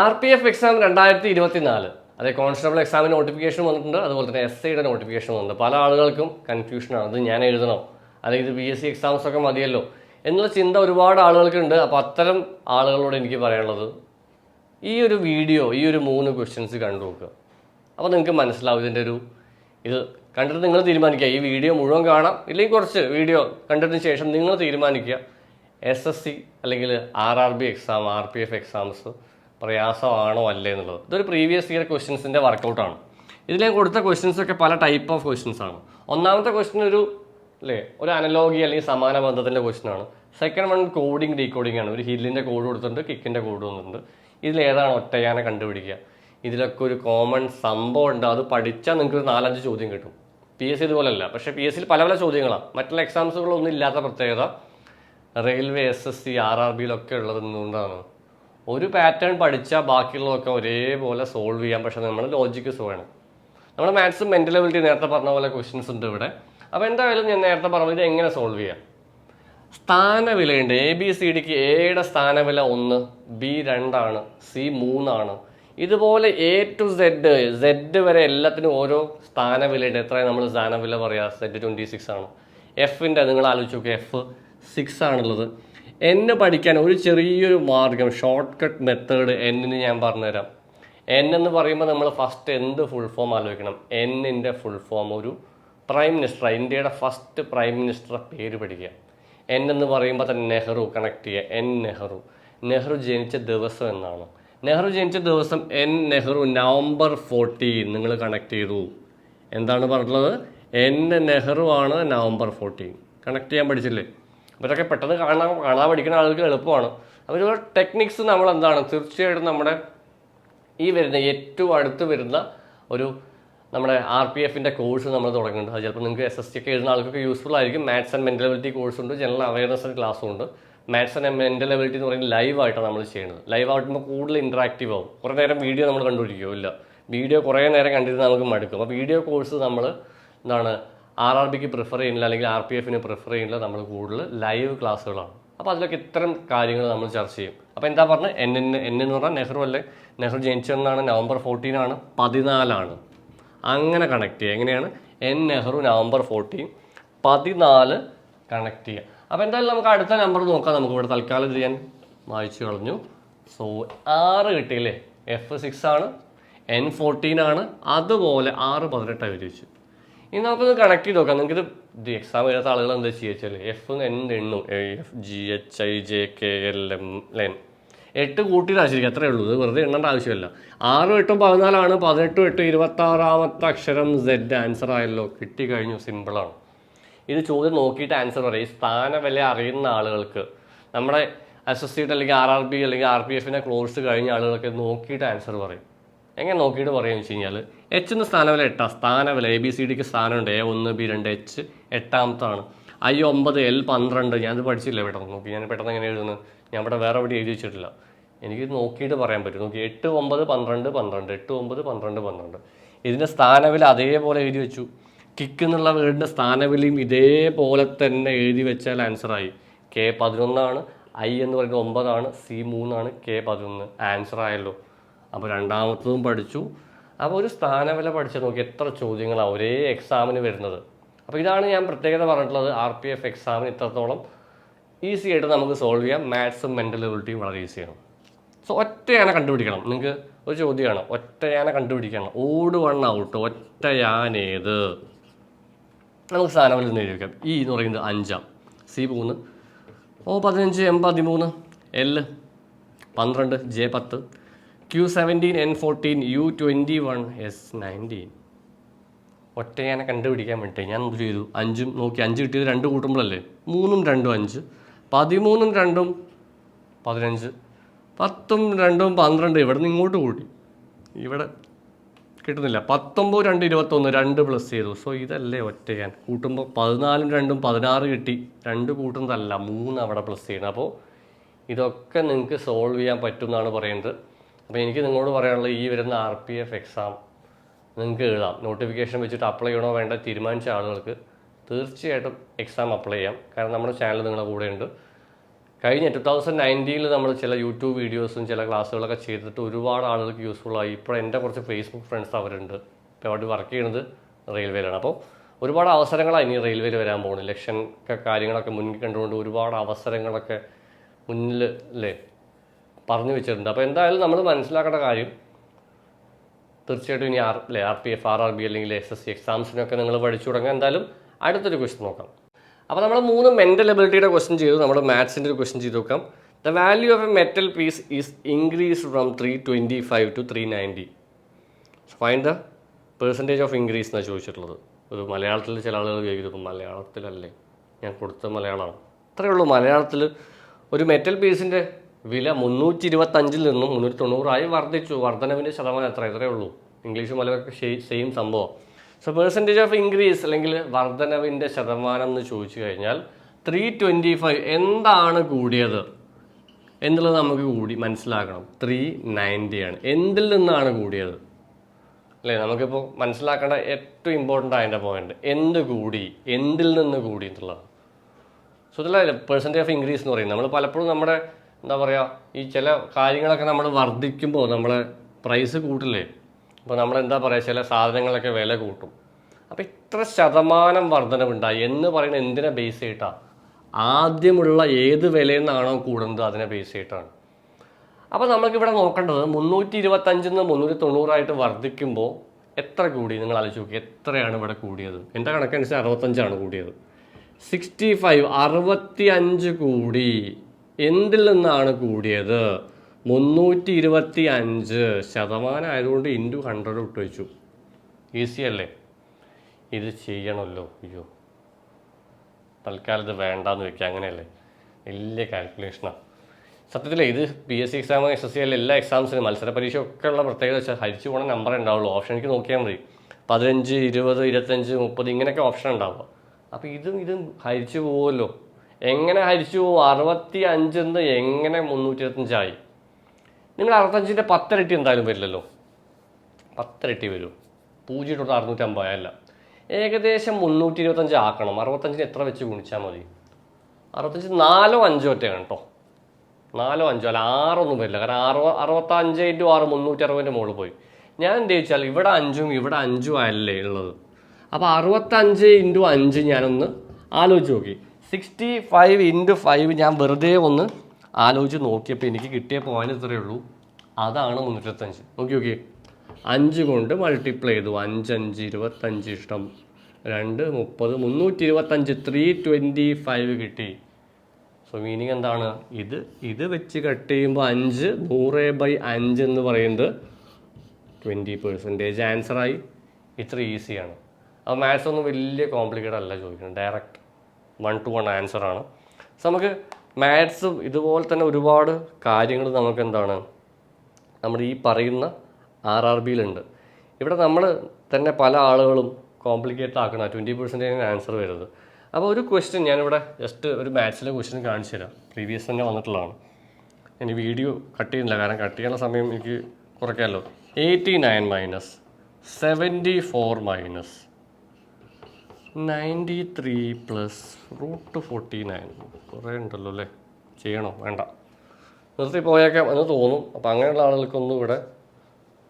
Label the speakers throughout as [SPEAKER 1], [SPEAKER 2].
[SPEAKER 1] R P F exam രണ്ടായിരത്തി ഇരുപത്തി നാല് അതെ കോൺസ്റ്റബിൾ എക്സാമിന് നോട്ടിഫിക്കേഷൻ വന്നിട്ടുണ്ട്. അതുപോലെ തന്നെ എസ് ഐയുടെ നോട്ടിഫിക്കേഷൻ വന്നിട്ടുണ്ട്. പല ആളുകൾക്കും കൺഫ്യൂഷനാണ് അത് ഞാൻ എഴുതണോ. അല്ലെങ്കിൽ ഇത് ബി എസ് സി എക്സാംസ് ഒക്കെ മതിയല്ലോ. എന്നുള്ള ചിന്ത ഒരുപാട് ആളുകൾക്കുണ്ട്. അപ്പോൾ അത്തരം ആളുകളോട് എനിക്ക് പറയാനുള്ളത് ഈ ഒരു വീഡിയോ ഈ ഒരു മൂന്ന് ക്വസ്റ്റ്യൻസ് കണ്ടു നോക്കുക. അപ്പോൾ നിങ്ങൾക്ക് മനസ്സിലാവും ഇതിന്റെ ഒരു ഇത്. കണ്ടിട്ട് നിങ്ങൾ തീരുമാനിക്കുക. ഈ വീഡിയോ മുഴുവൻ കാണാം. ഇല്ലെങ്കിൽ കുറച്ച് വീഡിയോ കണ്ടതിന് ശേഷം നിങ്ങൾ തീരുമാനിക്കുക. എസ് എസ് സി അല്ലെങ്കിൽ R R B exam R P F exams പ്രയാസമാണോ അല്ലേ എന്നുള്ളത്. ഇതൊരു പ്രീവിയസ് ഇയർ ക്വസ്റ്റ്യൻസിന്റെ വർക്കൗട്ടാണ് ഞാൻ കൊടുത്ത ക്വസ്റ്റ്യൻസ് ഒക്കെ പല ടൈപ്പ് ഓഫ് ക്വസ്റ്റ്യൻസ് ആണ്. ഒന്നാമത്തെ ക്വസ്റ്റ്യൻ ഒരു അല്ലേ ഒരു അനലോഗി അല്ലെങ്കിൽ സമാന ബന്ധത്തിന്റെ ക്വസ്റ്റ്യൻ ആണ്. സെക്കൻഡ് വൺ കോഡിംഗ് ഡീകോഡിംഗ് ആണ്. ഒരു ഹില്ലിന്റെ കോഡ് കൊടുത്തിട്ടുണ്ട് കിക്കിന്റെ കോഡ് കൊടുത്തിട്ടുണ്ട്. ഇതിലേതാണ് ഒറ്റയാനെ കണ്ടുപിടിക്കുക? ഇതിലൊക്കെ ഒരു കോമൺ സംഭവം ഉണ്ട്. അത് പഠിച്ചാൽ നിങ്ങൾക്ക് ഒരു നാലഞ്ച് ചോദ്യം കിട്ടും. പി എസ് സി ഇതുപോലല്ല. പക്ഷേ പി എസ് സിയിൽ പല പല ചോദ്യങ്ങളാണ് മറ്റുള്ള എക്സാംസുകളൊന്നും ഇല്ലാത്ത പ്രത്യേകത. Railway S S C R R ബിയിലൊക്കെ ഉള്ളത് എന്തുകൊണ്ടാണ്? ഒരു പാറ്റേൺ പഠിച്ചാൽ ബാക്കിയുള്ളതൊക്കെ ഒരേപോലെ സോൾവ് ചെയ്യാം. പക്ഷെ നമ്മൾ ലോജിക്ക് വേണം നമ്മൾ മാത്സും മെന്റൽ എബിലിറ്റി നേരത്തെ പറഞ്ഞ പോലെ ക്വസ്റ്റ്യൻസ് ഉണ്ട് ഇവിടെ. അപ്പോൾ എന്തായാലും ഞാൻ നേരത്തെ പറഞ്ഞത് എങ്ങനെ സോൾവ് ചെയ്യാം? സ്ഥാനവിലയുണ്ട് എ ബി സി ഡിക്ക് എയുടെ സ്ഥാനവില ഒന്ന് ബി രണ്ടാണ് സി മൂന്നാണ്. ഇതുപോലെ എ ടു സെഡ് സെഡ് വരെ എല്ലാത്തിനും ഓരോ സ്ഥാനവിലയുണ്ട് എത്രയാണ് നമ്മൾ സ്ഥാനവില പറയുക? സെഡ് ട്വന്റി സിക്സ് ആണ് എഫിന്റെ നിങ്ങൾ ആലോചിച്ച് നോക്കുക എഫ് സിക്സ് ആണുള്ളത്. എന്ന് പഠിക്കാൻ ഒരു ചെറിയൊരു മാർഗം ഷോർട്ട് കട്ട് മെത്തേഡ് എന്നിന് ഞാൻ പറഞ്ഞുതരാം. എൻ എന്ന് പറയുമ്പോൾ നമ്മൾ ഫസ്റ്റ് എന്ത് ഫുൾ ഫോം ആലോചിക്കണം? എന്നിന്റെ ഫുൾ ഫോം ഒരു പ്രൈം മിനിസ്റ്റർ ഇന്ത്യയുടെ ഫസ്റ്റ് പ്രൈം മിനിസ്റ്ററെ പേര് പഠിക്കുക. എൻ എന്ന് പറയുമ്പോൾ തന്നെ നെഹ്റു കണക്ട് ചെയ്യുക. എൻ നെഹ്റു. നെഹ്റു ജനിച്ച ദിവസം എന്നാണ്. നെഹ്റു ജനിച്ച ദിവസം എൻ നെഹ്റു നവംബർ ഫോർട്ടീൻ നിങ്ങൾ കണക്ട് ചെയ്തു. എന്താണ് പറഞ്ഞിട്ടുള്ളത്? എൻ നെഹ്റു ആണ് നവംബർ ഫോർട്ടീൻ കണക്ട് ചെയ്യാൻ പഠിച്ചില്ലേ? ഇതൊക്കെ പെട്ടെന്ന് കാണാൻ കാണാൻ പഠിക്കുന്ന ആളുകൾക്ക് എളുപ്പമാണ്. അപ്പോൾ ടെക്നിക്സ് നമ്മൾ എന്താണ് തീർച്ചയായിട്ടും നമ്മുടെ ഈ വരുന്ന ഏറ്റവും അടുത്ത് വരുന്ന ഒരു നമ്മുടെ ആർ പി എഫിന്റെ കോഴ്സ് നമ്മൾ തുടങ്ങുന്നുണ്ട്. അത് ചിലപ്പോൾ നിങ്ങൾക്ക് എസ് എസ് ടി ഒക്കെ എഴുതുന്ന ആൾക്കൊക്കെ യൂസ്ഫുൾ ആയിരിക്കും. Maths and mental ability course ഉണ്ട്. ജനറൽ അവയർനെസ് ക്ലാസ്സും ഉണ്ട്. മാത്സ് ആൻഡ് മെന്റൽ എബിലിറ്റി എന്ന് പറയുന്നത് ലൈവ് ആയിട്ടാണ് നമ്മൾ ചെയ്യുന്നത്. ലൈവ് ആകുമ്പോൾ കൂടുതൽ ഇൻട്രാക്റ്റീവ് ആവും. കുറേ നേരം വീഡിയോ നമ്മൾ കണ്ടുപിടിക്കുമോ ഇല്ല. വീഡിയോ കുറേ നേരം കണ്ടിരുന്ന് നമുക്ക് മടുക്കും. അപ്പോൾ വീഡിയോ കോഴ്സ് നമ്മൾ എന്താണ് ആർ ആർ ബിക്ക് പ്രിഫർ ചെയ്യുന്നില്ല അല്ലെങ്കിൽ ആർ പി എഫിന് പ്രിഫർ ചെയ്യുന്നില്ല നമ്മൾ കൂടുതൽ ലൈവ് ക്ലാസ്സുകളാണ് അപ്പോൾ അതിലൊക്കെ ഇത്തരം കാര്യങ്ങൾ നമ്മൾ ചർച്ച ചെയ്യും. അപ്പോൾ എന്താ പറഞ്ഞത് എൻ എൻ എൻ എന്ന് പറഞ്ഞാൽ നെഹ്റു അല്ലേ? നെഹ്റു ജനിച്ചതെന്നാണ് നവംബർ ഫോർട്ടീൻ ആണ് പതിനാലാണ്. അങ്ങനെ കണക്ട് ചെയ്യുക. എങ്ങനെയാണ്? എൻ നെഹ്റു നവംബർ ഫോർട്ടീൻ പതിനാല് കണക്ട് ചെയ്യുക. അപ്പോൾ എന്തായാലും നമുക്ക് അടുത്ത നമ്പർ നോക്കാം. നമുക്ക് ഇവിടെ തൽക്കാലം ഇത് ഞാൻ വായിച്ചു കളഞ്ഞു. സോ ആറ് കിട്ടിയില്ലേ? എഫ് സിക്സ് ആണ് എൻ ഫോർട്ടീൻ ആണ് അതുപോലെ ആറ് പതിനെട്ടായി വിരിച്ചു ഇനി നമുക്കൊന്ന് കണക്ട് ചെയ്ത് നോക്കാം. നിങ്ങൾക്ക് ഇത് എക്സാം എഴുതാത്ത ആളുകൾ എന്താ ചെയ്യുക വെച്ചാൽ എഫ് എൻ എണ്ണും? F G H I J K L M N എട്ട് കൂട്ടിയിട്ട് ശരിക്കും അത്രേ ഉള്ളൂ. ഇത് വെറുതെ എണ്ണേണ്ട ആവശ്യമില്ല. ആറും എട്ടും പതിനാലാണ്. പതിനെട്ടും എട്ടും ഇരുപത്താറാമത്തെ അക്ഷരം സെഡ് ആൻസർ ആയല്ലോ. കിട്ടിക്കഴിഞ്ഞു സിമ്പിളാണ് ഇത് ചോദ്യം നോക്കിയിട്ട് ആൻസർ പറയും. ഈ സ്ഥാനവില അറിയുന്ന ആളുകൾക്ക് നമ്മുടെ അസോസിയേറ്റ് അല്ലെങ്കിൽ ആർ ആർ ബി അല്ലെങ്കിൽ ആർ പി എഫിന്റെ കോഴ്സ് കഴിഞ്ഞ ആളുകൾക്ക് നോക്കിയിട്ട് ആൻസർ പറയും. എങ്ങനെ നോക്കിയിട്ട് പറയുക വെച്ച് കഴിഞ്ഞാൽ എച്ച് എന്ന സ്ഥാനവില എട്ടാം. സ്ഥാനവില എ ബി സി ഡിക്ക് സ്ഥാനമുണ്ട്. എ ഒന്ന് ബി രണ്ട് എച്ച് എട്ടാമത്താണ്. ഐ ഒമ്പത് എൽ പന്ത്രണ്ട്. ഞാനത് പഠിച്ചില്ല പെട്ടെന്ന്. നോക്കി ഞാൻ പെട്ടെന്ന് എങ്ങനെ എഴുതുന്നു ഞാൻ ഇവിടെ വേറെ എവിടെ എഴുതി വെച്ചിട്ടില്ല. എനിക്ക് നോക്കിയിട്ട് പറയാൻ പറ്റും. നോക്കി എട്ട് ഒമ്പത് പന്ത്രണ്ട് പന്ത്രണ്ട്. എട്ട് ഒമ്പത് പന്ത്രണ്ട് പന്ത്രണ്ട്. ഇതിന്റെ സ്ഥാനവില അതേപോലെ എഴുതി വെച്ചു. കിക്ക് എന്നുള്ള വേർഡിന്റെ സ്ഥാനവിലയും ഇതേപോലെ തന്നെ എഴുതി വെച്ചാൽ ആൻസറായി കെ പതിനൊന്നാണ്. ഐ എന്ന് പറയുന്നത് ഒമ്പതാണ്. സി മൂന്നാണ്. കെ പതിനൊന്ന്. ആൻസർ ആയല്ലോ. അപ്പോൾ രണ്ടാമത്തതും പഠിച്ചു. അപ്പോൾ ഒരു സ്ഥാനവില പഠിച്ച് നോക്കി എത്ര ചോദ്യങ്ങളാണ് ഒരേ എക്സാമിന് വരുന്നത്. അപ്പോൾ ഇതാണ് ഞാൻ പ്രത്യേകത പറഞ്ഞിട്ടുള്ളത് ആർ പി എഫ് എക്സാമിന് ഇത്രത്തോളം ഈസി ആയിട്ട് നമുക്ക് സോൾവ് ചെയ്യാം. മാത്സും മെന്റൽ എബിലിറ്റിയും വളരെ ഈസിയാണ് സോ ഒറ്റയാന കണ്ടുപിടിക്കണം. നിങ്ങൾക്ക് ഒരു ചോദ്യമാണ്. ഒറ്റയാന കണ്ടുപിടിക്കണം. ഓട് വൺ ഔട്ട് ഒറ്റയാനേത്. നമുക്ക് സ്ഥാനവില എഴുതി വെക്കാം. ഇ എന്ന് പറയുന്നത് അഞ്ചാം. സി മൂന്ന്. ഓ പതിനഞ്ച് എം പതിമൂന്ന്. എൽ പന്ത്രണ്ട് ജെ പത്ത്. Q seventeen N fourteen U twenty one S nineteen ഒറ്റയാനെ കണ്ടുപിടിക്കാൻ വേണ്ടി ഞാൻ എന്ത് ചെയ്തു? അഞ്ചും നോക്കി അഞ്ച് കിട്ടിയത് രണ്ട് കൂട്ടുമ്പോഴല്ലേ? മൂന്നും രണ്ടും അഞ്ച്. പതിമൂന്നും രണ്ടും പതിനഞ്ച്. പത്തും രണ്ടും പന്ത്രണ്ട്. ഇവിടെ നിന്ന് ഇങ്ങോട്ട് കൂട്ടി ഇവിടെ കിട്ടുന്നില്ല. പത്തൊമ്പത് രണ്ട് ഇരുപത്തൊന്ന് രണ്ട് പ്ലസ് ചെയ്തു. സോ ഇതല്ലേ ഒറ്റയാൻ. കൂട്ടുമ്പോൾ പതിനാലും രണ്ടും പതിനാറ് കിട്ടി. രണ്ട് കൂട്ടുന്നതല്ല മൂന്ന് അവിടെ പ്ലസ് ചെയ്യണം. അപ്പോൾ ഇതൊക്കെ നിങ്ങൾക്ക് സോൾവ് ചെയ്യാൻ പറ്റുമെന്നാണ് പറയുന്നത്. അപ്പോൾ എനിക്ക് നിങ്ങളോട് പറയാനുള്ളത് ഈ വരുന്ന ആർ പി എഫ് എക്സാം നിങ്ങൾക്ക് എഴുതാം. നോട്ടിഫിക്കേഷൻ വെച്ചിട്ട് അപ്ലൈ ചെയ്യണോ വേണ്ട തീരുമാനിച്ച ആളുകൾക്ക് തീർച്ചയായിട്ടും എക്സാം അപ്ലൈ ചെയ്യാം. കാരണം നമ്മുടെ ചാനൽ നിങ്ങളുടെ കൂടെയുണ്ട് കഴിഞ്ഞ ടു തൗസൻഡ് നയന്റീനിൽ നമ്മൾ ചില യൂട്യൂബ് വീഡിയോസും ചില ക്ലാസ്സുകളൊക്കെ ചെയ്തിട്ട് ഒരുപാട് ആളുകൾക്ക് യൂസ്ഫുൾ ആയി. ഇപ്പോൾ എന്റെ കുറച്ച് ഫേസ്ബുക്ക് ഫ്രണ്ട്സ് അവരുണ്ട്. ഇപ്പോൾ അവിടെ വർക്ക് ചെയ്യുന്നത് റെയിൽവേയിലാണ് അപ്പോൾ ഒരുപാട് അവസരങ്ങളാണ് ഇനി റെയിൽവേയിൽ വരാൻ പോകുന്നത് ഇലക്ഷൻ കാര്യങ്ങളൊക്കെ മുന്നിൽ കണ്ടുകൊണ്ട് ഒരുപാട് അവസരങ്ങളൊക്കെ മുന്നിൽ അല്ലേ പറഞ്ഞു വെച്ചിട്ടുണ്ട്. അപ്പോൾ എന്തായാലും നമ്മൾ മനസ്സിലാക്കേണ്ട കാര്യം തീർച്ചയായിട്ടും ഇനി ആർ അല്ലെ R P F R R B അല്ലെങ്കിൽ എസ് എസ് സി എക്സാംസിനൊക്കെ നിങ്ങൾ പഠിച്ചു തുടങ്ങുക. എന്തായാലും അടുത്തൊരു ക്വസ്റ്റ്യൻ നോക്കാം. അപ്പോൾ നമ്മൾ മൂന്ന് മെന്റൽ എബിലിറ്റിയുടെ ക്വസ്റ്റ്യൻ ചെയ്തു. നമ്മൾ മാത്സിന്റെ ഒരു ക്വസ്റ്റ്യൻ ചെയ്ത് നോക്കാം. The value of a metal piece is increase from three twenty five to three ninety find the percentage of increase എന്നാണ് ചോദിച്ചിട്ടുള്ളത്. ഒരു മലയാളത്തിൽ ചില ആളുകൾ ചോദിക്കുന്നത് മലയാളത്തിലല്ലേ? ഞാൻ കൊടുത്ത മലയാളമാണ്. അത്രയേ ഉള്ളൂ. മലയാളത്തിൽ ഒരു മെറ്റൽ പീസിന്റെ വില മുന്നൂറ്റി ഇരുപത്തഞ്ചിൽ നിന്നും മുന്നൂറ്റി തൊണ്ണൂറായി വർദ്ധിച്ചു. വർധനവിന്റെ ശതമാനം എത്ര? ഇത്രയേ ഉള്ളൂ. ഇംഗ്ലീഷും മലയാളമൊക്കെ സെയിം സംഭവം. സോ പെർസെന്റേജ് ഓഫ് ഇൻക്രീസ് അല്ലെങ്കിൽ വർധനവിന്റെ ശതമാനം എന്ന് ചോദിച്ചു കഴിഞ്ഞാൽ ത്രീ ട്വന്റി ഫൈവ് എന്താണ് കൂടിയത്? എന്നുള്ളത് നമുക്ക് കൂടി മനസ്സിലാക്കണം. ത്രീ നയന്റി ആണ്. എന്തിൽ നിന്നാണ് കൂടിയത്? അല്ലേ? നമുക്കിപ്പോൾ മനസ്സിലാക്കേണ്ട ഏറ്റവും ഇമ്പോർട്ടന്റ് ആയതിന്റെ പോയിന്റ് എന്ത് കൂടി? എന്തിൽ നിന്ന് കൂടി എന്നുള്ളതാണ് സോ ഇതല്ല പെർസെന്റേജ് ഓഫ് ഇൻക്രീസ് എന്ന് പറയും. നമ്മൾ പലപ്പോഴും നമ്മുടെ എന്താ പറയുക ഈ ചില കാര്യങ്ങളൊക്കെ നമ്മൾ വർദ്ധിക്കുമ്പോൾ നമ്മളെ പ്രൈസ് കൂട്ടില്ലേ? അപ്പോൾ നമ്മൾ എന്താ പറയുക ചില സാധനങ്ങളൊക്കെ വില കൂട്ടും. അപ്പോൾ ഇത്ര ശതമാനം വർധനവുണ്ടായി. എന്ന് പറയുന്നത് എന്തിനെ ബേസ് ചെയ്തിട്ടാണ് ആദ്യമുള്ള ഏത് വിലയിൽ നിന്നാണോ കൂടുന്നത് അതിനെ ബേസ് ചെയ്തിട്ടാണ്. അപ്പോൾ നമുക്കിവിടെ നോക്കേണ്ടത് മുന്നൂറ്റി ഇരുപത്തഞ്ചിൽ നിന്ന് മുന്നൂറ്റി തൊണ്ണൂറായിട്ട് വർദ്ധിക്കുമ്പോൾ എത്ര കൂടി? നിങ്ങൾ ആലോചിച്ച് നോക്കി എത്രയാണ് ഇവിടെ കൂടിയത്? എന്റെ കണക്കനുസരിച്ച് അറുപത്തഞ്ചാണ് കൂടിയത്. സിക്സ്റ്റി ഫൈവ് അറുപത്തി അഞ്ച് കൂടി. എന്തിൽ നിന്നാണ് കൂടിയത്? മുന്നൂറ്റി ഇരുപത്തി അഞ്ച് ശതമാനം ആയതുകൊണ്ട് ഇന്റു ഹൺഡ്രഡ് ഇട്ട് വെച്ചു ഈസി അല്ലേ? ഇത് ചെയ്യണമല്ലോ. അയ്യോ. തൽക്കാലം ഇത് വേണ്ടാന്ന് വെക്കുക അങ്ങനെയല്ലേ? വലിയ കാൽക്കുലേഷനാണ് സത്യത്തിൽ ഇത് P S C exam S S C അല്ലെ എല്ലാ എക്സാംസിനും മത്സര പരീക്ഷ ഒക്കെ ഉള്ള പ്രത്യേകത വെച്ചാൽ ഹരിച്ചു പോകണ നമ്പർ ഉണ്ടാവുള്ളൂ. ഓപ്ഷൻ എനിക്ക് നോക്കിയാൽ മതി. പതിനഞ്ച് ഇരുപത് ഇരുപത്തഞ്ച് മുപ്പത് ഇങ്ങനെയൊക്കെ ഓപ്ഷൻ ഉണ്ടാവുക. അപ്പോൾ ഇതും ഇതും ഹരിച്ചു പോകുമല്ലോ എങ്ങനെ ഹരിച്ചു? അറുപത്തി അറുപത്തി നിന്ന് എങ്ങനെ മുന്നൂറ്റി ഇരുപത്തഞ്ചായി നിങ്ങൾ അറുപത്തഞ്ചിന്റെ പത്തരട്ടി എന്തായാലും വരില്ലല്ലോ. പത്തരട്ടി വരും. പൂജ്യം തൊട്ട് അറുന്നൂറ്റമ്പത് അല്ല. ഏകദേശം മുന്നൂറ്റി ഇരുപത്തഞ്ച് ആക്കണം. അറുപത്തഞ്ചിന് എത്ര വെച്ച് ഗുണിച്ചാൽ മതി? അറുപത്തഞ്ച് നാലോ അഞ്ചോ ഒറ്റയാണ് കേട്ടോ. നാലോ അഞ്ചോ അല്ല ആറൊന്നും വരില്ല. കാരണം ആറ് അറുപത്തഞ്ച് ഇന്റു ആറ് മുന്നൂറ്റി അറുപതിന്റെ മുകളിൽ പോയി. ഞാൻ എന്ത് ചോദിച്ചാൽ ഇവിടെ അഞ്ചും ഇവിടെ അഞ്ചും അല്ലേ ഉള്ളത്. അപ്പോൾ അറുപത്തഞ്ച് ഇന്റു അഞ്ച് ഞാനൊന്ന് ആലോചിച്ച് നോക്കി. സിക്സ്റ്റി ഫൈവ് ഇന്റു ഫൈവ് ഞാൻ വെറുതെ ഒന്ന് ആലോചിച്ച് നോക്കിയപ്പോൾ എനിക്ക് കിട്ടിയ പോയിന്റ് ഇത്രയേ ഉള്ളൂ. അതാണ് മുന്നൂറ്റത്തഞ്ച് നോക്കി നോക്കി അഞ്ച് കൊണ്ട് മൾട്ടിപ്ലൈ ചെയ്തു. അഞ്ച് ഇരുപത്തഞ്ച് ഇഷ്ടം. രണ്ട് മുപ്പത് മുന്നൂറ്റി ഇരുപത്തഞ്ച് ത്രീ ട്വന്റി ഫൈവ് കിട്ടി. സോ മീനിങ് എന്താണ്? ഇത് ഇത് വെച്ച് കട്ട് ചെയ്യുമ്പോൾ അഞ്ച് നൂറ് ബൈ അഞ്ച് എന്ന് പറയുന്നത് ട്വന്റി പെർസെന്റേജ് ആൻസറായി ഇത്ര ഈസിയാണ് അപ്പോൾ മാത്സ് ഒന്നും വലിയ കോംപ്ലിക്കേറ്റഡ് അല്ല ചോദിക്കുന്നത്. ഡയറക്റ്റ് വൺ ടു വൺ ആൻസറാണ് സോ നമുക്ക് മാത്സ് ഇതുപോലെ തന്നെ ഒരുപാട് കാര്യങ്ങൾ നമുക്ക് എന്താണ്? നമ്മുടെ ഈ പറയുന്ന ആർ ആർ ബിയിലുണ്ട് ഇവിടെ നമ്മൾ തന്നെ പല ആളുകളും കോംപ്ലിക്കേറ്റഡ് ആക്കണം. ട്വന്റി പെർസെന്റേജ് ആൻസർ വരുന്നത്. അപ്പോൾ ഒരു ക്വസ്റ്റ്യൻ ഞാനിവിടെ ജസ്റ്റ് ഒരു മാത്സിലെ ക്വസ്റ്റ്യൻ കാണിച്ചു തരാം. പ്രീവിയസ് തന്നെ വന്നിട്ടുള്ളതാണ്. ഞാൻ ഈ വീഡിയോ കട്ട് ചെയ്യുന്നില്ല. കാരണം കട്ട് ചെയ്യുന്ന സമയം എനിക്ക് കുറയ്ക്കാമല്ലോ. Eighty nine minus seventy four minus ninety three plus root forty nine. കുറേ ഉണ്ടല്ലോ അല്ലേ? ചെയ്യണോ? വേണ്ട. നിർത്തി പോയേക്കാം എന്ന് തോന്നും. അപ്പോൾ അങ്ങനെയുള്ള ആളുകൾക്കൊന്നും ഇവിടെ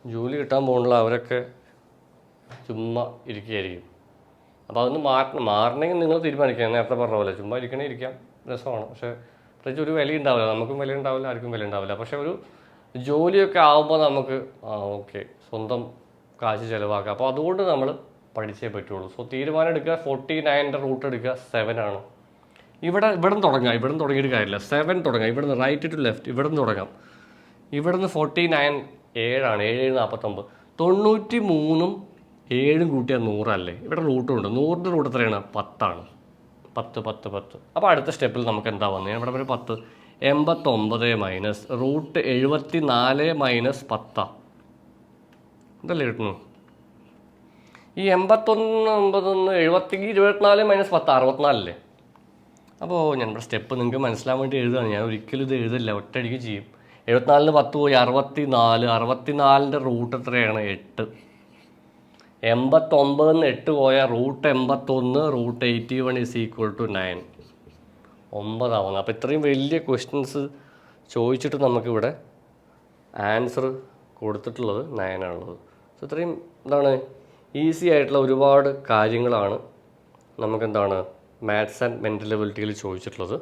[SPEAKER 1] ജോലി കിട്ടാൻ പോകണുള്ള അവരൊക്കെ ചുമ്മാ ഇരിക്കുകയായിരിക്കും. അപ്പോൾ അതൊന്ന് മാറ്റണം. മാറണമെങ്കിൽ നിങ്ങൾ തീരുമാനിക്കാം നേരത്തെ പറഞ്ഞ പോലെ ചുമ്മാ ഇരിക്കണേ ഇരിക്കാം. രസമാണ്. പക്ഷേ പ്രത്യേകിച്ച് ഒരു വില ഉണ്ടാവില്ല. നമുക്കും വില ഉണ്ടാവില്ല ആർക്കും വില ഉണ്ടാവില്ല. പക്ഷേ ഒരു ജോലിയൊക്കെ ആകുമ്പോൾ നമുക്ക് ആ ഓക്കെ. സ്വന്തം കാശ് ചിലവാക്കാം. അപ്പോൾ അതുകൊണ്ട് നമ്മൾ പഠിച്ചേ പറ്റുള്ളൂ. സോ തീരുമാനം എടുക്കുക. ഫോർട്ടി നയന്റെ റൂട്ട് എടുക്കുക. സെവൻ ആണ്. ഇവിടെ ഇവിടെ നിന്ന് തുടങ്ങാം. ഇവിടെ നിന്ന് തുടങ്ങിയിട്ട് കാര്യമില്ല. സെവൻ തുടങ്ങാം. ഇവിടെ നിന്ന് റൈറ്റ് ടു ലെഫ്റ്റ് ഇവിടെ നിന്ന് തുടങ്ങാം. ഇവിടെ നിന്ന് ഫോർട്ടി നയൻ ഏഴാണ് ഏഴ് ഏഴ് നാൽപ്പത്തൊമ്പത് തൊണ്ണൂറ്റി മൂന്നും ഏഴും കൂട്ടിയാൽ നൂറല്ലേ? ഇവിടെ റൂട്ടും ഉണ്ട്. നൂറിന്റെ റൂട്ട് എത്രയാണ്? പത്താണ്. പത്ത് പത്ത് പത്ത്. അപ്പോൾ അടുത്ത സ്റ്റെപ്പിൽ നമുക്ക് എന്താ വന്നത് ഇവിടെ ഒരു പത്ത്. എൺപത്തൊമ്പത് മൈനസ് റൂട്ട് എഴുപത്തി നാല് മൈനസ് പത്താ. ഇതല്ലേ കിട്ടുന്നു ഈ എൺപത്തൊന്ന് ഒമ്പതൊന്ന് എഴുപത്തി ഇരുപത്തിനാല് മൈനസ് പത്ത് അറുപത്തിനാലല്ലേ? അപ്പോൾ ഞാൻ സ്റ്റെപ്പ് നിങ്ങൾക്ക് മനസ്സിലാൻ വേണ്ടി എഴുതുകയാണ്. ഞാൻ ഒരിക്കലും ഇത് എഴുതില്ല. ഒറ്റയടിക്ക് ചെയ്യും. എഴുപത്തിനാലിന് പത്ത് പോയി അറുപത്തി നാല് അറുപത്തി നാലിന്റെ റൂട്ട് എത്രയാണ്? എട്ട്. എൺപത്തൊമ്പതിന് എട്ട് പോയാൽ റൂട്ട് എൺപത്തൊന്ന് root eighty one is equal to nine ഒമ്പതാവുന്നത് അപ്പോൾ ഇത്രയും വലിയ ക്വസ്റ്റ്യൻസ് ചോദിച്ചിട്ട് നമുക്കിവിടെ ആൻസർ കൊടുത്തിട്ടുള്ളത് നയനാണുള്ളത് സോ ഇത്രയും എന്താണ് ഈസി ആയിട്ടുള്ള ഒരുപാട് കാര്യങ്ങളാണ് നമുക്കെന്താണ് മാത്സ് ആൻഡ് മെന്റൽ എബിലിറ്റിയിൽ ചോദിച്ചിട്ടുള്ളത്.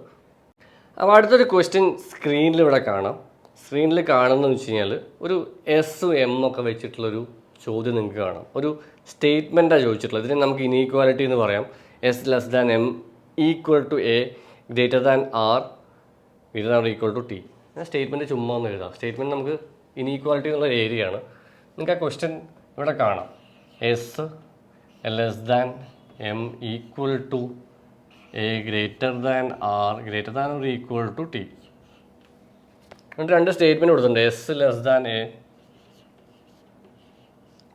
[SPEAKER 1] അപ്പോൾ അടുത്തൊരു ക്വസ്റ്റ്യൻ സ്ക്രീനിൽ ഇവിടെ കാണാം. സ്ക്രീനിൽ കാണുന്നതെന്ന് വെച്ച് കഴിഞ്ഞാൽ ഒരു എസ് എം ഒക്കെ വെച്ചിട്ടുള്ളൊരു ചോദ്യം നിങ്ങൾക്ക് കാണാം. ഒരു സ്റ്റേറ്റ്മെന്റാണ് ചോദിച്ചിട്ടുള്ളത്. ഇതിനെ നമുക്ക് ഇനീക്വാലിറ്റി എന്ന് പറയാം. S less than M equal to A greater than R greater than equal to T statement ചുമ്മാ ഒന്ന് എഴുതാം. സ്റ്റേറ്റ്മെന്റ് നമുക്ക് ഇനീക്വാലിറ്റി എന്നുള്ള ഏരിയയാണ്. നിങ്ങൾക്ക് ആ ക്വസ്റ്റ്യൻ ഇവിടെ കാണാം. S less than M equal to A greater than R greater than or equal to T എന്നിട്ട് രണ്ട് സ്റ്റേറ്റ്മെന്റ് കൊടുത്തിട്ടുണ്ട്. എസ് ലെസ് ദാൻ എ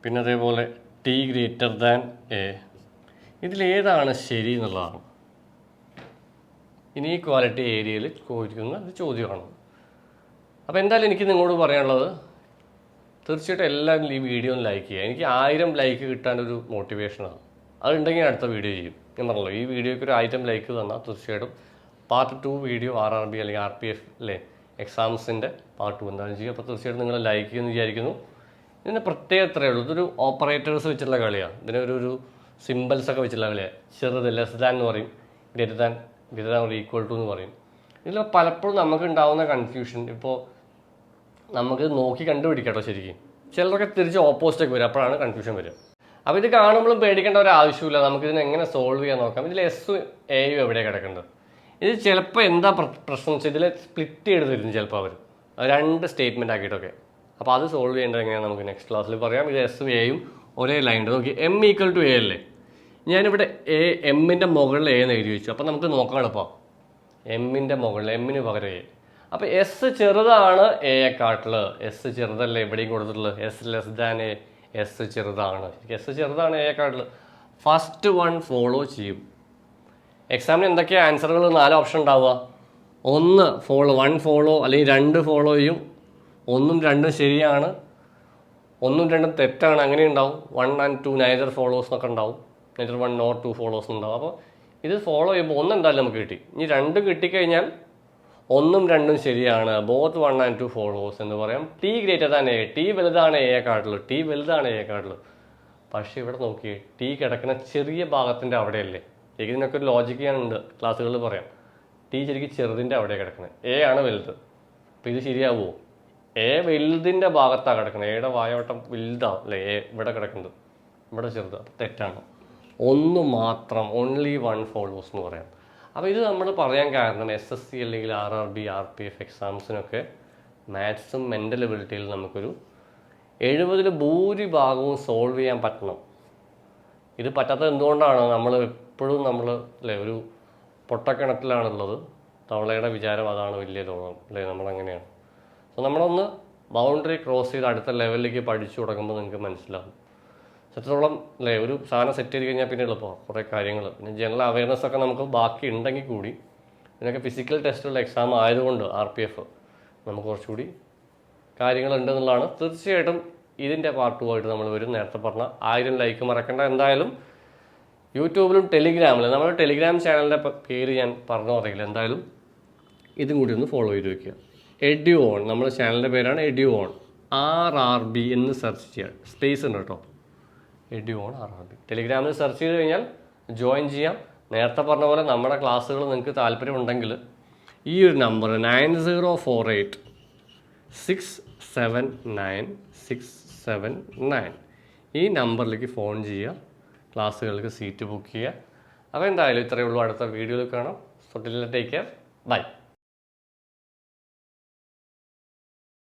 [SPEAKER 1] പിന്നെ അതേപോലെ ടി ഗ്രേറ്റർ ദാൻ എ ഇതിലേതാണ് ശരി എന്നുള്ളതാണ്. ഇനി ഈ ക്വാളിറ്റി ഏരിയയിൽ ചോദിക്കുന്ന ഒരു ചോദ്യമാണ്. അപ്പോൾ എന്തായാലും എനിക്ക് നിങ്ങളോട് പറയാനുള്ളത് തീർച്ചയായിട്ടും എല്ലാവരും ഈ വീഡിയോ ഒന്ന് ലൈക്ക് ചെയ്യുക. എനിക്ക് ആയിരം ലൈക്ക് കിട്ടാനൊരു മോട്ടിവേഷനാണ് അതുണ്ടെങ്കിൽ അടുത്ത വീഡിയോ ചെയ്യും. ഞാൻ ഈ വീഡിയോയ്ക്ക് ഒരു ആയിരം ലൈക്ക് തന്നാൽ തീർച്ചയായിട്ടും part two video R R B അല്ലെങ്കിൽ ആർ പി എഫ് അല്ലേ എക്സാംസിന്റെ പാർട്ട് ടു എന്താണെന്ന് ചെയ്യുക. അപ്പോൾ തീർച്ചയായിട്ടും നിങ്ങൾ ലൈക്ക് ചെയ്യുമെന്ന് വിചാരിക്കുന്നു. ഇതിന് പ്രത്യേക ഇത്രയേ ഉള്ളൂ. ഇതൊരു ഓപ്പറേറ്റേഴ്സ് വെച്ചുള്ള കളിയാണ്. ഇതിനൊരു ഒരു സിമ്പിൾസ് ഒക്കെ വെച്ചുള്ള കളിയാണ് ചെറുത് ലെസ് ദാൻ എന്ന് പറയും. Greater than greater than equal to എന്ന് പറയും. ഇതിൽ പലപ്പോഴും നമുക്ക് ഉണ്ടാകുന്ന കൺഫ്യൂഷൻ ഇപ്പോൾ നമുക്ക് നോക്കി കണ്ടുപിടിക്കട്ടോ ശരിക്കും. ചിലരൊക്കെ തിരിച്ച് ഓപ്പോസിറ്റൊക്കെ വരും അപ്പോഴാണ് കൺഫ്യൂഷൻ വരിക. അപ്പോൾ ഇത് കാണുമ്പോഴും പേടിക്കേണ്ട ഒരു ആവശ്യമില്ല നമുക്ക് ഇതിനെ എങ്ങനെ സോൾവ് ചെയ്യാൻ നോക്കാം. ഇതിൽ എസ് എയും എവിടെ കിടക്കുന്നത്? ഇത് ചിലപ്പോൾ എന്താ പ്ര- പ്രശ്നം വെച്ചാൽ ഇതിൽ സ്പ്ലിറ്റ് ചെയ്ത് തരും ചിലപ്പോൾ അവർ രണ്ട് സ്റ്റേറ്റ്മെന്റ് ആക്കിയിട്ടൊക്കെ. അപ്പോൾ അത് സോൾവ് ചെയ്യേണ്ടത് എങ്ങനെയാണ് നമുക്ക് നെക്സ്റ്റ് ക്ലാസ്സിൽ പറയാം. ഇത് എസും എയും ഒരേ ലൈൻ നോക്കി എം ഈക്വൽ ടു എ അല്ലേ? ഞാനിവിടെ എ എമ്മിന്റെ മുകളിൽ എ എന്ന് എഴുതി വെച്ചു. അപ്പോൾ നമുക്ക് നോക്കാം എളുപ്പം. എമ്മിന്റെ മുകളിൽ എമ്മിന് പകരം എ അപ്പോൾ എസ് ചെറുതാണ് എയെക്കാട്ടിൽ എസ് ചെറുതല്ലേ എവിടെയും കൊടുത്തിട്ടുള്ളത്? S less than A S ചെറുതാണ്. എസ് ചെറുതാണ് എയെക്കാട്ടിൽ ഫസ്റ്റ് വൺ ഫോളോ ചെയ്യും. എക്സാമിന് എന്തൊക്കെയാണ് ആൻസറുകൾ നാല് ഓപ്ഷൻ ഉണ്ടാവുക. ഒന്ന് ഫോളോ വൺ ഫോളോ അല്ലെങ്കിൽ രണ്ട് ഫോളോ ചെയ്യും. ഒന്നും രണ്ടും ശരിയാണ്. ഒന്നും രണ്ടും തെറ്റാണ്. അങ്ങനെ ഉണ്ടാവും. One and two neither follows എന്നൊക്കെ ഉണ്ടാവും. Neither one nor two follows ഉണ്ടാവും. അപ്പോൾ ഇത് ഫോളോ ചെയ്യുമ്പോൾ ഒന്ന് എന്തായാലും നമുക്ക് കിട്ടി. ഇനി രണ്ടും കിട്ടിക്കഴിഞ്ഞാൽ ഒന്നും രണ്ടും ശരിയാണ്. Both one and two follows എന്ന് പറയാം. T greater than A T വലുതാണ് എ കാട്ടിൽ ടി വലുതാണ് എ കാട്ടിൽ പക്ഷേ ഇവിടെ നോക്കിയേ ടി കിടക്കുന്ന ചെറിയ ഭാഗത്തിന്റെ അവിടെയല്ലേ? ഇതിനൊക്കെ ഒരു ലോജിക്ക് ഞാനുണ്ട്. ക്ലാസ്സുകളിൽ പറയാം. ടി ശരിക്കും ചെറുതിന്റെ അവിടെ കിടക്കുന്നത്. എ ആണ് വലുത്. അപ്പോൾ ഇത് ശരിയാവുമോ എ വലുതിന്റെ ഭാഗത്താണ് കിടക്കുന്നത്. എയുടെ വായോട്ടം വലുതാണ് അല്ലേ? എ ഇവിടെ കിടക്കുന്നത്. ഇവിടെ ചെറുതാണ് തെറ്റാണ്. ഒന്ന് മാത്രം ഓൺലി വൺ ഫോളോവേഴ്സ് എന്ന് പറയാം. അപ്പോൾ ഇത് നമ്മൾ പറയാൻ കാരണം എസ് എസ് സി അല്ലെങ്കിൽ R R B R P F എക്സാംസിനൊക്കെ മാത്സും മെന്റൽ എബിലിറ്റിയിൽ നമുക്കൊരു എഴുപതിൽ ഭൂരിഭാഗവും സോൾവ് ചെയ്യാൻ പറ്റണം. ഇത് പറ്റാത്തത് എന്തുകൊണ്ടാണ്? നമ്മൾ എപ്പോഴും നമ്മൾ അല്ലേ ഒരു പൊട്ടക്കിണറ്റിലാണുള്ളത്. തവളയുടെ വിചാരം അതാണ് വലിയ ലോകം അല്ലേ നമ്മളങ്ങനെയാണ്. സോ നമ്മളൊന്ന് ബൗണ്ടറി ക്രോസ് ചെയ്ത് അടുത്ത ലെവലിലേക്ക് പഠിച്ചു തുടങ്ങുമ്പോൾ നിങ്ങൾക്ക് മനസ്സിലാവും. എത്രത്തോളം അല്ലേ ഒരു സാധനം സെറ്റ് ചെയ്ത് കഴിഞ്ഞാൽ പിന്നെ എളുപ്പമാണ് കുറേ കാര്യങ്ങൾ പിന്നെ ജനറൽ അവയർനെസ് ഒക്കെ നമുക്ക് ബാക്കി ഉണ്ടെങ്കിൽ കൂടി ഇതിനൊക്കെ ഫിസിക്കൽ ടെസ്റ്റുള്ള എക്സാം ആയതുകൊണ്ട് ആർ പി എഫ് നമുക്ക് കുറച്ചുകൂടി കാര്യങ്ങളുണ്ടെന്നുള്ളതാണ്. തീർച്ചയായിട്ടും ഇതിന്റെ പാർട്ട് ആയിട്ട് നമ്മൾ വരും. നേരത്തെ പറഞ്ഞ ആയിരം ലൈക്ക് മറക്കേണ്ട. എന്തായാലും യൂട്യൂബിലും ടെലിഗ്രാമിലും നമ്മുടെ ടെലിഗ്രാം ചാനലിന്റെ പേര് ഞാൻ പറഞ്ഞു അറിയില്ല. എന്തായാലും ഇതും കൂടി ഒന്ന് ഫോളോ ചെയ്ത് വെക്കുക. എഡ്യു ഓൺ നമ്മുടെ ചാനലിന്റെ പേരാണ് edu on R R B എന്ന് സെർച്ച് ചെയ്യുക സ്പേസ് ഉണ്ട് കേട്ടോ. എഡ്യു ഓൺ ആർ ആർ ടെലിഗ്രാമിൽ സെർച്ച് ചെയ്ത് കഴിഞ്ഞാൽ ജോയിൻ ചെയ്യാം. നേരത്തെ പറഞ്ഞ പോലെ നമ്മുടെ ക്ലാസ്സുകൾ നിങ്ങൾക്ക് താല്പര്യമുണ്ടെങ്കിൽ ഈ ഒരു number nine zero four eight six seven nine six seven nine ഈ നമ്പറിലേക്ക് ഫോൺ ചെയ്യുക. ക്ലാസ്സുകൾക്ക് സീറ്റ് ബുക്ക് ചെയ്യുക. അപ്പോൾ എന്തായാലും ഇത്രയേ ഉള്ളൂ. അടുത്ത വീഡിയോയിൽ കാണാം. So till take care bye